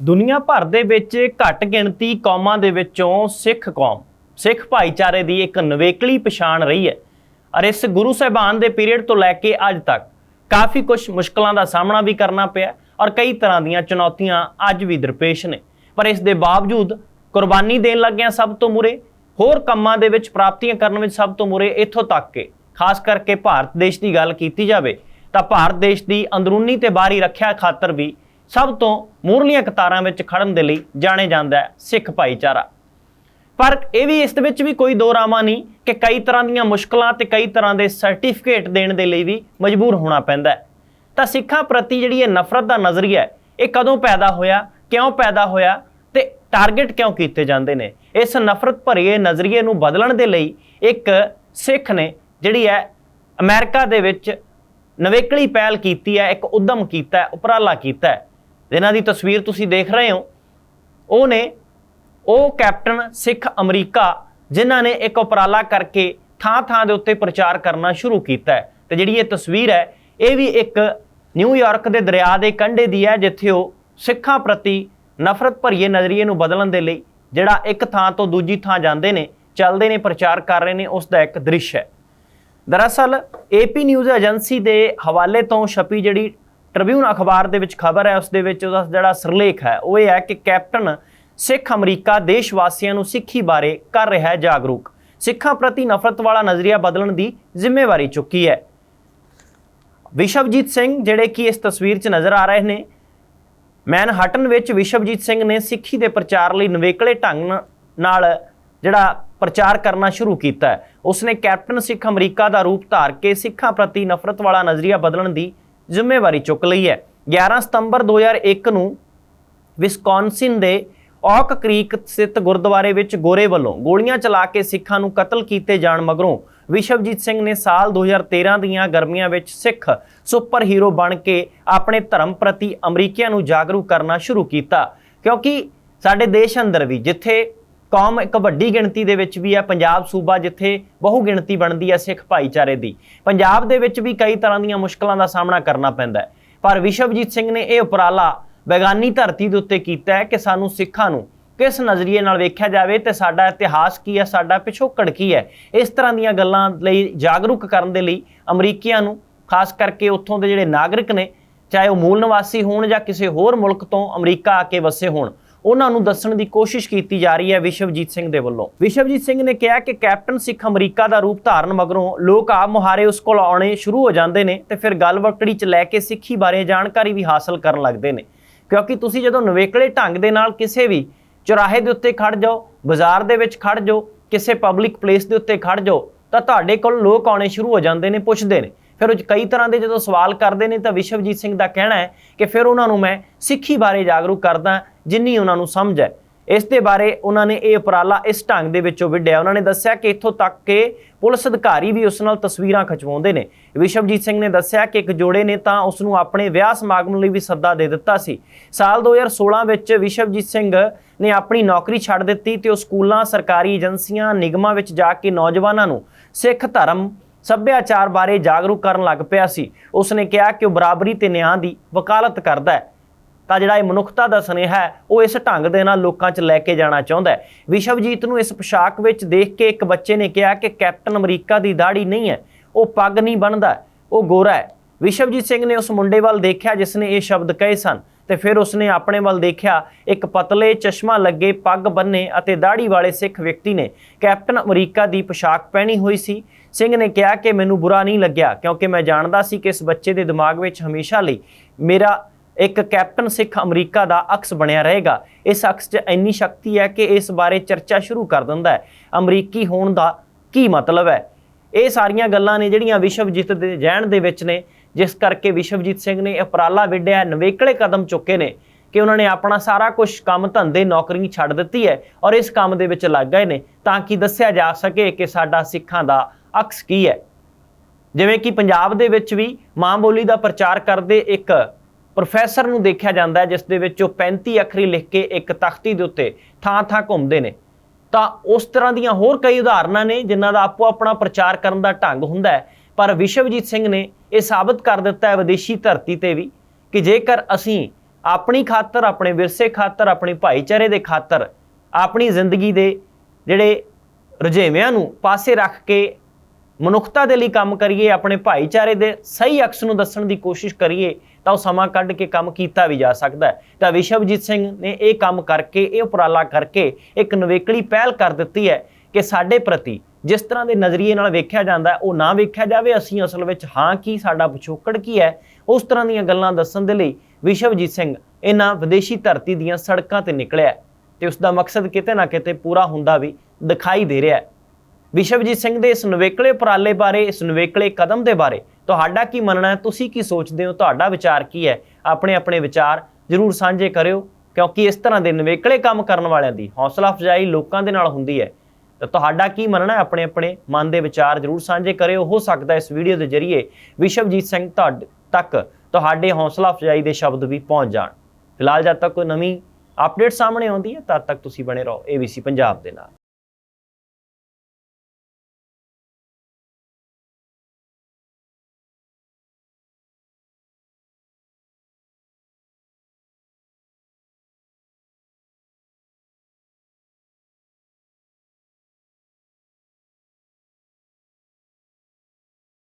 ਦੁਨੀਆ ਭਰ ਦੇ ਵਿੱਚ ਘੱਟ ਗਿਣਤੀ ਕੌਮਾਂ ਦੇ ਵਿੱਚੋਂ ਸਿੱਖ ਕੌਮ, ਸਿੱਖ ਭਾਈਚਾਰੇ ਦੀ ਇੱਕ ਨਵੇਕਲੀ ਪਛਾਣ ਰਹੀ ਹੈ। ਔਰ ਇਸ ਗੁਰੂ ਸਾਹਿਬਾਨ ਦੇ ਪੀਰੀਅਡ ਤੋਂ ਲੈ ਕੇ ਅੱਜ ਤੱਕ ਕਾਫੀ ਕੁਝ ਮੁਸ਼ਕਲਾਂ ਦਾ ਸਾਹਮਣਾ ਵੀ ਕਰਨਾ ਪਿਆ ਔਰ ਕਈ ਤਰ੍ਹਾਂ ਦੀਆਂ ਚੁਣੌਤੀਆਂ ਅੱਜ ਵੀ ਦਰਪੇਸ਼ ਨੇ। ਪਰ ਇਸ ਦੇ ਬਾਵਜੂਦ ਕੁਰਬਾਨੀ ਦੇਣ ਲੱਗਿਆਂ ਸਭ ਤੋਂ ਮੁਰੇ, ਹੋਰ ਕੰਮਾਂ ਦੇ ਵਿੱਚ ਪ੍ਰਾਪਤੀਆਂ ਕਰਨ ਵਿੱਚ ਸਭ ਤੋਂ ਮੁਰੇ ਇੱਥੋਂ ਤੱਕ ਕਿ ਖਾਸ ਕਰਕੇ ਭਾਰਤ ਦੇਸ਼ ਦੀ ਗੱਲ ਕੀਤੀ ਜਾਵੇ ਤਾਂ ਭਾਰਤ ਦੇਸ਼ ਦੀ ਅੰਦਰੂਨੀ ਤੇ ਬਾਹਰੀ ਰੱਖਿਆ ਖਾਤਰ ਵੀ ਸਭ ਤੋਂ ਮੂਰਲੀਆਂ ਕਤਾਰਾਂ ਵਿੱਚ ਖੜਨ ਦੇ ਲਈ ਜਾਣੇ ਜਾਂਦਾ ਹੈ ਸਿੱਖ ਭਾਈਚਾਰਾ। ਪਰ ਇਹ ਵੀ ਇਸ ਦੇ ਵਿੱਚ ਵੀ ਕੋਈ ਦੋ ਰਾਮਾ ਨਹੀਂ ਕਿ ਕਈ ਤਰ੍ਹਾਂ ਦੀਆਂ ਮੁਸ਼ਕਲਾਂ ਤੇ ਕਈ ਤਰ੍ਹਾਂ ਦੇ ਸਰਟੀਫਿਕੇਟ ਦੇਣ ਦੇ ਲਈ ਵੀ ਮਜਬੂਰ ਹੋਣਾ ਪੈਂਦਾ ਹੈ। ਤਾਂ ਸਿੱਖਾਂ ਪ੍ਰਤੀ ਜਿਹੜੀ ਇਹ ਨਫ਼ਰਤ ਦਾ ਨਜ਼ਰੀਆ ਹੈ, ਇਹ ਕਦੋਂ ਪੈਦਾ ਹੋਇਆ, ਕਿਉਂ ਪੈਦਾ ਹੋਇਆ ਤੇ ਟਾਰਗੇਟ ਕਿਉਂ ਕੀਤੇ ਜਾਂਦੇ ਨੇ? ਇਸ ਨਫ਼ਰਤ ਭਰੇ ਨਜ਼ਰੀਏ ਨੂੰ ਬਦਲਣ ਦੇ ਲਈ ਇੱਕ ਸਿੱਖ ਨੇ ਜਿਹੜੀ ਹੈ ਅਮਰੀਕਾ ਦੇ ਵਿੱਚ ਨਵੇਕਲੀ ਪਹਿਲ ਕੀਤੀ ਹੈ, ਇੱਕ ਉਦਮ ਕੀਤਾ ਹੈ, ਉਪਰਾਲਾ ਕੀਤਾ ਹੈ। ਜਿਨ੍ਹਾਂ ਦੀ ਤਸਵੀਰ ਤੁਸੀਂ ਦੇਖ ਰਹੇ ਹੋ। ਉਹ ਨੇ ਉਹ ਕੈਪਟਨ ਸਿੱਖ ਅਮਰੀਕਾ, ਜਿਨ੍ਹਾਂ ਨੇ ਇੱਕ ਉਪਰਾਲਾ ਕਰਕੇ ਥਾਂ-ਥਾਂ ਦੇ ਉੱਤੇ ਪ੍ਰਚਾਰ ਕਰਨਾ ਸ਼ੁਰੂ ਕੀਤਾ ਹੈ। ਤੇ ਜਿਹੜੀ ਇਹ ਤਸਵੀਰ ਹੈ, ਇਹ ਵੀ ਇੱਕ ਨਿਊਯਾਰਕ ਦੇ ਦਰਿਆ ਦੇ ਕੰਢੇ ਦੀ ਹੈ, ਜਿੱਥੇ ਉਹ ਸਿੱਖਾਂ ਪ੍ਰਤੀ ਨਫ਼ਰਤ ਭਰੀਏ ਨਜ਼ਰੀਏ ਨੂੰ ਬਦਲਣ ਦੇ ਲਈ ਜਿਹੜਾ ਇੱਕ ਥਾਂ ਤੋਂ ਦੂਜੀ ਥਾਂ ਜਾਂਦੇ ਨੇ, ਚੱਲਦੇ ਨੇ, ਪ੍ਰਚਾਰ ਕਰ ਰਹੇ ਨੇ, ਉਸ ਦਾ ਇੱਕ ਦ੍ਰਿਸ਼ ਹੈ। ਦਰਅਸਲ ਏਪੀ ਨਿਊਜ਼ ਏਜੰਸੀ ਦੇ ਹਵਾਲੇ ਤੋਂ ਛਪੀ ਜਿਹੜੀ ਟ੍ਰਿਬਿਊਨ ਅਖਬਾਰ ਦੇ ਵਿੱਚ ਖਬਰ ਹੈ, ਉਸ ਦੇ ਵਿੱਚ ਉਹਦਾ ਜਿਹੜਾ ਸਿਰਲੇਖ ਹੈ, ਉਹ ਇਹ ਹੈ ਕਿ ਕੈਪਟਨ ਸਿੱਖ ਅਮਰੀਕਾ ਦੇਸ਼ ਵਾਸੀਆਂ ਨੂੰ ਸਿੱਖੀ ਬਾਰੇ ਕਰ ਰਿਹਾ ਹੈ ਜਾਗਰੂਕ। ਸਿੱਖਾਂ ਪ੍ਰਤੀ ਨਫ਼ਰਤ ਵਾਲਾ ਨਜ਼ਰੀਆ ਬਦਲਣ ਦੀ ਜ਼ਿੰਮੇਵਾਰੀ ਚੁੱਕੀ ਹੈ। ਵਿਸ਼ਵਜੀਤ ਸਿੰਘ, ਜਿਹੜੇ ਕਿ ਇਸ ਤਸਵੀਰ 'ਚ ਨਜ਼ਰ ਆ ਰਹੇ ਨੇ, ਮੈਨਹਟਨ ਵਿੱਚ ਵਿਸ਼ਵਜੀਤ ਸਿੰਘ ਨੇ ਸਿੱਖੀ ਦੇ ਪ੍ਰਚਾਰ ਲਈ ਨਵੇਕਲੇ ਢੰਗ ਨਾਲ ਜਿਹੜਾ ਪ੍ਰਚਾਰ ਕਰਨਾ ਸ਼ੁਰੂ ਕੀਤਾ ਹੈ। ਉਸਨੇ ਕੈਪਟਨ ਸਿੱਖ ਅਮਰੀਕਾ ਦਾ ਰੂਪ ਧਾਰ ਕੇ ਸਿੱਖਾਂ ਪ੍ਰਤੀ ਨਫ਼ਰਤ ਵਾਲਾ ਨਜ਼ਰੀਆ ਬਦਲਣ ਦੀ ਜ਼ਿੰਮੇਵਾਰੀ ਚੁੱਕ ਲਈ ਹੈ। 11 ਸਤੰਬਰ 2001 ਨੂੰ ਵਿਸਕੌਨਸਿਨ ਦੇ ਔਕ ਕ੍ਰੀਕ ਸਥਿਤ ਗੁਰਦੁਆਰੇ ਵਿੱਚ ਗੋਰੇ ਵੱਲੋਂ ਗੋਲੀਆਂ ਚਲਾ ਕੇ ਸਿੱਖਾਂ ਨੂੰ ਕਤਲ ਕੀਤੇ ਜਾਣ ਮਗਰੋਂ ਵਿਸ਼ਵਜੀਤ ਸਿੰਘ ਨੇ ਸਾਲ 2013 ਦੀਆਂ ਗਰਮੀਆਂ ਵਿੱਚ ਸਿੱਖ ਸੁਪਰ ਹੀਰੋ ਬਣ ਕੇ ਆਪਣੇ ਧਰਮ ਪ੍ਰਤੀ ਅਮਰੀਕੀਆਂ ਨੂੰ ਜਾਗਰੂਕ ਕਰਨਾ ਸ਼ੁਰੂ ਕੀਤਾ। ਕਿਉਂਕਿ ਸਾਡੇ ਦੇਸ਼ ਅੰਦਰ ਵੀ ਜਿੱਥੇ ਕੌਮ ਇੱਕ ਵੱਡੀ ਗਿਣਤੀ ਦੇ ਵਿੱਚ ਵੀ ਹੈ, ਪੰਜਾਬ ਸੂਬਾ ਜਿੱਥੇ ਬਹੁ ਗਿਣਤੀ ਬਣਦੀ ਹੈ ਸਿੱਖ ਭਾਈਚਾਰੇ ਦੀ। ਪੰਜਾਬ ਦੇ ਵਿੱਚ ਵੀ ਕਈ ਤਰ੍ਹਾਂ ਦੀਆਂ ਮੁਸ਼ਕਲਾਂ ਦਾ ਸਾਹਮਣਾ ਕਰਨਾ ਪੈਂਦਾ ਹੈ। ਪਰ ਵਿਸ਼ਵਜੀਤ ਸਿੰਘ ਨੇ ਇਹ ਉਪਰਾਲਾ ਬੇਗਾਨੀ ਧਰਤੀ ਦੇ ਉੱਤੇ ਕੀਤਾ ਹੈ ਕਿ ਸਾਨੂੰ ਸਿੱਖਾਂ ਨੂੰ ਕਿਸ ਨਜ਼ਰੀਏ ਨਾਲ ਵੇਖਿਆ ਜਾਵੇ ਤੇ ਸਾਡਾ ਇਤਿਹਾਸ ਕੀ ਹੈ, ਸਾਡਾ ਪਿਛੋਕੜ ਕੀ ਹੈ, ਇਸ ਤਰ੍ਹਾਂ ਦੀਆਂ ਗੱਲਾਂ ਲਈ ਜਾਗਰੂਕ ਕਰਨ ਦੇ ਲਈ ਅਮਰੀਕੀਆਂ ਨੂੰ, ਖਾਸ ਕਰਕੇ ਉੱਥੋਂ ਦੇ ਜਿਹੜੇ ਨਾਗਰਿਕ ਨੇ, ਚਾਹੇ ਉਹ ਮੂਲ ਨਿਵਾਸੀ ਹੋਣ ਜਾਂ ਕਿਸੇ ਹੋਰ ਮੁਲਕ ਤੋਂ ਅਮਰੀਕਾ ਆ ਕੇ ਵਸੇ ਹੋਣ ਉਹਨਾਂ ਨੂੰ ਦੱਸਣ ਦੀ ਕੋਸ਼ਿਸ਼ ਕੀਤੀ ਜਾ ਰਹੀ ਹੈ ਵਿਸ਼ਵਜੀਤ ਸਿੰਘ ਦੇ ਵੱਲੋਂ। ਵਿਸ਼ਵਜੀਤ ਸਿੰਘ ਨੇ ਕਿਹਾ ਕਿ ਕੈਪਟਨ ਸਿੱਖ ਅਮਰੀਕਾ ਦਾ ਰੂਪ ਧਾਰਨ ਮਗਰੋਂ ਲੋਕ ਆ ਮੁਹਾਰੇ ਉਸ ਕੋਲ ਆਉਣੇ ਸ਼ੁਰੂ ਹੋ ਜਾਂਦੇ ਨੇ ਤੇ ਫਿਰ ਗੱਲਵਕੜੀ ਚ ਲੈ ਕੇ ਸਿੱਖੀ ਬਾਰੇ ਜਾਣਕਾਰੀ ਵੀ ਹਾਸਲ ਕਰਨ ਲੱਗਦੇ ਨੇ। ਕਿਉਂਕਿ ਤੁਸੀਂ ਜਦੋਂ ਨਵੇਕਲੇ ਢੰਗ ਦੇ ਨਾਲ ਕਿਸੇ ਵੀ ਚੁਰਾਹੇ ਦੇ ਉੱਤੇ ਖੜ ਜਾਓ, ਬਾਜ਼ਾਰ ਦੇ ਵਿੱਚ ਖੜ ਜਾਓ, ਕਿਸੇ ਪਬਲਿਕ ਪਲੇਸ ਦੇ ਉੱਤੇ ਖੜ ਜਾਓ, ਤਾਂ ਤੁਹਾਡੇ ਕੋਲ ਲੋਕ ਆਉਣੇ ਸ਼ੁਰੂ ਹੋ ਜਾਂਦੇ ਨੇ, ਪੁੱਛਦੇ ਨੇ। ਫਿਰ ਉਹ ਕਈ ਤਰ੍ਹਾਂ ਦੇ ਜਦੋਂ ਸਵਾਲ ਕਰਦੇ ਨੇ ਤਾਂ ਵਿਸ਼ਵਜੀਤ ਸਿੰਘ ਦਾ ਕਹਿਣਾ ਹੈ ਕਿ ਫਿਰ ਉਹਨਾਂ ਨੂੰ ਮੈਂ ਸਿੱਖੀ ਬਾਰੇ ਜਾਗਰੂਕ ਕਰਦਾ ਜਿੰਨੀ ਉਹਨਾਂ ਨੂੰ ਸਮਝ ਹੈ। ਇਸ ਦੇ ਬਾਰੇ ਉਹਨਾਂ ਨੇ ਇਹ ਉਪਰਾਲਾ ਇਸ ਢੰਗ ਦੇ ਵਿੱਚੋਂ ਵਿੱਢਿਆ। ਉਹਨਾਂ ਨੇ ਦੱਸਿਆ ਕਿ ਇੱਥੋਂ ਤੱਕ ਕਿ ਪੁਲਿਸ ਅਧਿਕਾਰੀ ਵੀ ਉਸ ਨਾਲ ਤਸਵੀਰਾਂ ਖਿਚਵਾਉਂਦੇ ਨੇ। ਵਿਸ਼ਵਜੀਤ ਸਿੰਘ ਨੇ ਦੱਸਿਆ ਕਿ ਇੱਕ ਜੋੜੇ ਨੇ ਤਾਂ ਉਸ ਨੂੰ ਆਪਣੇ ਵਿਆਹ ਸਮਾਗਮ ਲਈ ਵੀ ਸੱਦਾ ਦੇ ਦਿੱਤਾ ਸੀ। ਸਾਲ 2016 ਵਿੱਚ ਵਿਸ਼ਵਜੀਤ ਸਿੰਘ ਨੇ ਆਪਣੀ ਨੌਕਰੀ ਛੱਡ ਦਿੱਤੀ ਤੇ ਉਹ ਸਕੂਲਾਂ, ਸਰਕਾਰੀ ਏਜੰਸੀਆਂ, ਨਿਗਮਾਂ ਵਿੱਚ ਜਾ ਕੇ ਨੌਜਵਾਨਾਂ ਨੂੰ ਸਿੱਖ ਧਰਮ ਸੱਭਿਆਚਾਰ ਬਾਰੇ ਜਾਗਰੂਕ ਕਰਨ ਲੱਗ ਪਿਆ ਸੀ। ਉਸਨੇ ਕਿਹਾ ਕਿ ਉਹ ਬਰਾਬਰੀ ਤੇ ਨਿਆਂ ਦੀ ਵਕਾਲਤ ਕਰਦਾ ਹੈ। ਤਾਂ ਜਿਹੜਾ ਇਹ ਮਨੁੱਖਤਾ ਦਾ ਸੁਨੇਹਾ ਹੈ, ਉਹ ਇਸ ਢੰਗ ਦੇ ਨਾਲ ਲੋਕਾਂ 'ਚ ਲੈ ਕੇ ਜਾਣਾ ਚਾਹੁੰਦਾ ਹੈ। ਵਿਸ਼ਵਜੀਤ ਨੂੰ ਇਸ ਪੋਸ਼ਾਕ ਵਿੱਚ ਦੇਖ ਕੇ ਇੱਕ ਬੱਚੇ ਨੇ ਕਿਹਾ ਕਿ ਕੈਪਟਨ ਅਮਰੀਕਾ ਦੀ ਦਾੜੀ ਨਹੀਂ ਹੈ, ਉਹ ਪੱਗ ਨਹੀਂ ਬਣਦਾ ਉਹ ਗੋਰਾ ਹੈ। ਵਿਸ਼ਵਜੀਤ ਸਿੰਘ ਨੇ ਉਸ ਮੁੰਡੇ ਵੱਲ ਦੇਖਿਆ, ਜਿਸ ਨੇ ਇਹ ਸ਼ਬਦ ਕਹੇ ਸਨ ਤੇ ਫਿਰ ਉਸਨੇ ਆਪਣੇ ਵੱਲ ਦੇਖਿਆ, ਇੱਕ ਪਤਲੇ ਚਸ਼ਮਾ ਲੱਗੇ ਪੱਗ ਬੰਨੇ ਅਤੇ ਦਾੜੀ ਵਾਲੇ ਸਿੱਖ ਵਿਅਕਤੀ ਨੇ ਕੈਪਟਨ ਅਮਰੀਕਾ ਦੀ ਪੋਸ਼ਾਕ ਪਹਿਣੀ ਹੋਈ ਸੀ। ਸਿੰਘ ਨੇ ਕਿਹਾ ਕਿ ਮੈਨੂੰ ਬੁਰਾ ਨਹੀਂ ਲੱਗਿਆ, ਕਿਉਂਕਿ ਮੈਂ ਜਾਣਦਾ ਸੀ ਕਿ ਇਸ ਬੱਚੇ ਦੇ ਦਿਮਾਗ ਵਿੱਚ ਹਮੇਸ਼ਾ ਲਈ ਮੇਰਾ ਇੱਕ ਕੈਪਟਨ ਸਿੱਖ ਅਮਰੀਕਾ ਦਾ ਅਕਸ ਬਣਿਆ ਰਹੇਗਾ। ਇਸ ਅਕਸ 'ਚ ਇੰਨੀ ਸ਼ਕਤੀ ਹੈ ਕਿ ਇਸ ਬਾਰੇ ਚਰਚਾ ਸ਼ੁਰੂ ਕਰ ਦਿੰਦਾ ਹੈ। ਅਮਰੀਕੀ ਹੋਣ ਦਾ ਕੀ ਮਤਲਬ ਹੈ? ਇਹ ਸਾਰੀਆਂ ਗੱਲਾਂ ਨੇ ਜਿਹੜੀਆਂ ਵਿਸ਼ਵਜੀਤ ਦੇ ਜਹਿਣ ਦੇ ਵਿੱਚ ਨੇ। ਜਿਸ ਕਰਕੇ ਵਿਸ਼ਵਜੀਤ ਸਿੰਘ ਨੇ ਉਪਰਾਲਾ ਵਿੱਢਿਆ, ਨਵੇਕਲੇ ਕਦਮ ਚੁੱਕੇ ਨੇ ਕਿ ਉਹਨਾਂ ਨੇ ਆਪਣਾ ਸਾਰਾ ਕੁਝ ਕੰਮ ਧੰਦੇ ਨੌਕਰੀ ਛੱਡ ਦਿੱਤੀ ਹੈ ਔਰ ਇਸ ਕੰਮ ਦੇ ਵਿੱਚ ਲੱਗ ਗਏ ਨੇ। ਤਾਂ ਕਿ ਦੱਸਿਆ ਜਾ ਸਕੇ ਕਿ ਸਾਡਾ ਸਿੱਖਾਂ ਦਾ ਅਕਸ ਕੀ ਹੈ? ਜਿਵੇਂ ਕਿ ਪੰਜਾਬ ਦੇ ਵਿੱਚ ਵੀ ਮਾਂ ਬੋਲੀ ਦਾ ਪ੍ਰਚਾਰ ਕਰਦੇ ਇੱਕ ਪ੍ਰੋਫੈਸਰ ਨੂੰ ਦੇਖਿਆ ਜਾਂਦਾ ਹੈ, ਜਿਸ ਦੇ ਵਿੱਚ ਉਹ 35 ਅੱਖਰੀ ਲਿਖ ਕੇ ਇੱਕ ਤਖਤੀ ਦੇ ਉੱਤੇ ਥਾਂ-ਥਾਂ ਘੁੰਮਦੇ ਨੇ। ਤਾਂ ਉਸ ਤਰ੍ਹਾਂ ਦੀਆਂ ਹੋਰ ਕਈ ਉਦਾਹਰਨਾਂ ਨੇ ਜਿਨ੍ਹਾਂ ਦਾ ਆਪੋ ਆਪਣਾ ਪ੍ਰਚਾਰ ਕਰਨ ਦਾ ਢੰਗ ਹੁੰਦਾ ਹੈ। ਪਰ ਵਿਸ਼ਵਜੀਤ ਸਿੰਘ ਨੇ ਇਹ ਸਾਬਤ ਕਰ ਦਿੱਤਾ ਹੈ ਵਿਦੇਸ਼ੀ ਧਰਤੀ ਤੇ ਵੀ ਕਿ ਜੇਕਰ ਅਸੀਂ ਆਪਣੀ ਖਾਤਰ, ਆਪਣੇ ਵਿਰਸੇ ਖਾਤਰ, ਆਪਣੀ ਭਾਈਚਾਰੇ ਦੇ ਖਾਤਰ ਆਪਣੀ ਜ਼ਿੰਦਗੀ ਦੇ ਜਿਹੜੇ ਰੁਝੇਵਿਆਂ ਨੂੰ ਪਾਸੇ ਰੱਖ ਕੇ ਮਨੁੱਖਤਾ ਦੇ ਲਈ ਕੰਮ ਕਰੀਏ, ਆਪਣੇ ਭਾਈਚਾਰੇ ਦੇ ਸਹੀ ਅਕਸ ਨੂੰ ਦੱਸਣ ਦੀ ਕੋਸ਼ਿਸ਼ ਕਰੀਏ, ਤਾਂ ਉਹ ਸਮਾਂ ਕੱਢ ਕੇ ਕੰਮ ਕੀਤਾ ਵੀ ਜਾ ਸਕਦਾ ਹੈ। ਤਾਂ ਵਿਸ਼ਵਜੀਤ ਸਿੰਘ ਨੇ ਇਹ ਕੰਮ ਕਰਕੇ, ਇਹ ਉਪਰਾਲਾ ਕਰਕੇ ਇੱਕ ਨਵੇਕਲੀ ਪਹਿਲ ਕਰ ਦਿੱਤੀ ਹੈ ਕਿ ਸਾਡੇ ਪ੍ਰਤੀ ਜਿਸ ਤਰ੍ਹਾਂ ਦੇ ਨਜ਼ਰੀਏ ਨਾਲ ਵੇਖਿਆ ਜਾਂਦਾ ਉਹ ਨਾ ਵੇਖਿਆ ਜਾਵੇ, ਅਸੀਂ ਅਸਲ ਵਿੱਚ ਹਾਂ ਕੀ, ਸਾਡਾ ਪਿਛੋਕੜ ਕੀ ਹੈ, ਉਸ ਤਰ੍ਹਾਂ ਦੀਆਂ ਗੱਲਾਂ ਦੱਸਣ ਦੇ ਲਈ ਵਿਸ਼ਵਜੀਤ ਸਿੰਘ ਇਹਨਾਂ ਵਿਦੇਸ਼ੀ ਧਰਤੀ ਦੀਆਂ ਸੜਕਾਂ ਤੇ ਨਿਕਲਿਆ ਹੈ ਤੇ ਉਸ ਦਾ ਮਕਸਦ ਕਿਤੇ ਨਾ ਕਿਤੇ ਪੂਰਾ ਹੁੰਦਾ ਵੀ ਦਿਖਾਈ ਦੇ ਰਿਹਾ ਹੈ। ਵਿਸ਼ਵਜੀਤ ਸਿੰਘ ਦੇ ਇਸ ਨਵੇਕਲੇ ਉਪਰਾਲੇ ਬਾਰੇ, ਇਸ ਨਵੇਕਲੇ ਕਦਮ ਦੇ ਬਾਰੇ ਤੁਹਾਡਾ ਕੀ ਮੰਨਣਾ ਹੈ? ਤੁਸੀਂ ਕੀ ਸੋਚਦੇ ਹੋ? ਤੁਹਾਡਾ ਵਿਚਾਰ ਕੀ ਹੈ? ਆਪਣੇ ਆਪਣੇ ਵਿਚਾਰ ਜਰੂਰ ਸਾਂਝੇ ਕਰਿਓ, ਕਿਉਂਕਿ ਇਸ ਤਰ੍ਹਾਂ ਦੇ ਨਵੇਕਲੇ ਕੰਮ ਕਰਨ ਵਾਲਿਆਂ ਦੀ ਹੌਸਲਾ ਅਫਜ਼ਾਈ ਲੋਕਾਂ ਦੇ ਨਾਲ ਹੁੰਦੀ ਹੈ। ਤਾਂ ਤੁਹਾਡਾ ਕੀ ਮੰਨਣਾ ਹੈ? ਆਪਣੇ ਆਪਣੇ ਮਨ ਦੇ ਵਿਚਾਰ ਜਰੂਰ ਸਾਂਝੇ ਕਰਿਓ। ਹੋ ਸਕਦਾ ਇਸ ਵੀਡੀਓ ਦੇ ਜ਼ਰੀਏ ਵਿਸ਼ਵਜੀਤ ਸਿੰਘ ਤੁਹਾਡੇ ਤੱਕ ਤੁਹਾਡੇ ਹੌਸਲਾ ਅਫਜ਼ਾਈ ਦੇ ਸ਼ਬਦ ਵੀ ਪਹੁੰਚ ਜਾਣ। ਫਿਲਹਾਲ ਜਦ ਤੱਕ ਕੋਈ ਨਵੀਂ ਅਪਡੇਟ ਸਾਹਮਣੇ ਆਉਂਦੀ ਹੈ, ਤਦ ਤੱਕ ਤੁਸੀਂ ਬਣੇ ਰਹੋ। ABC ਪੰਜਾਬ ਦੇ ਨਾਲ।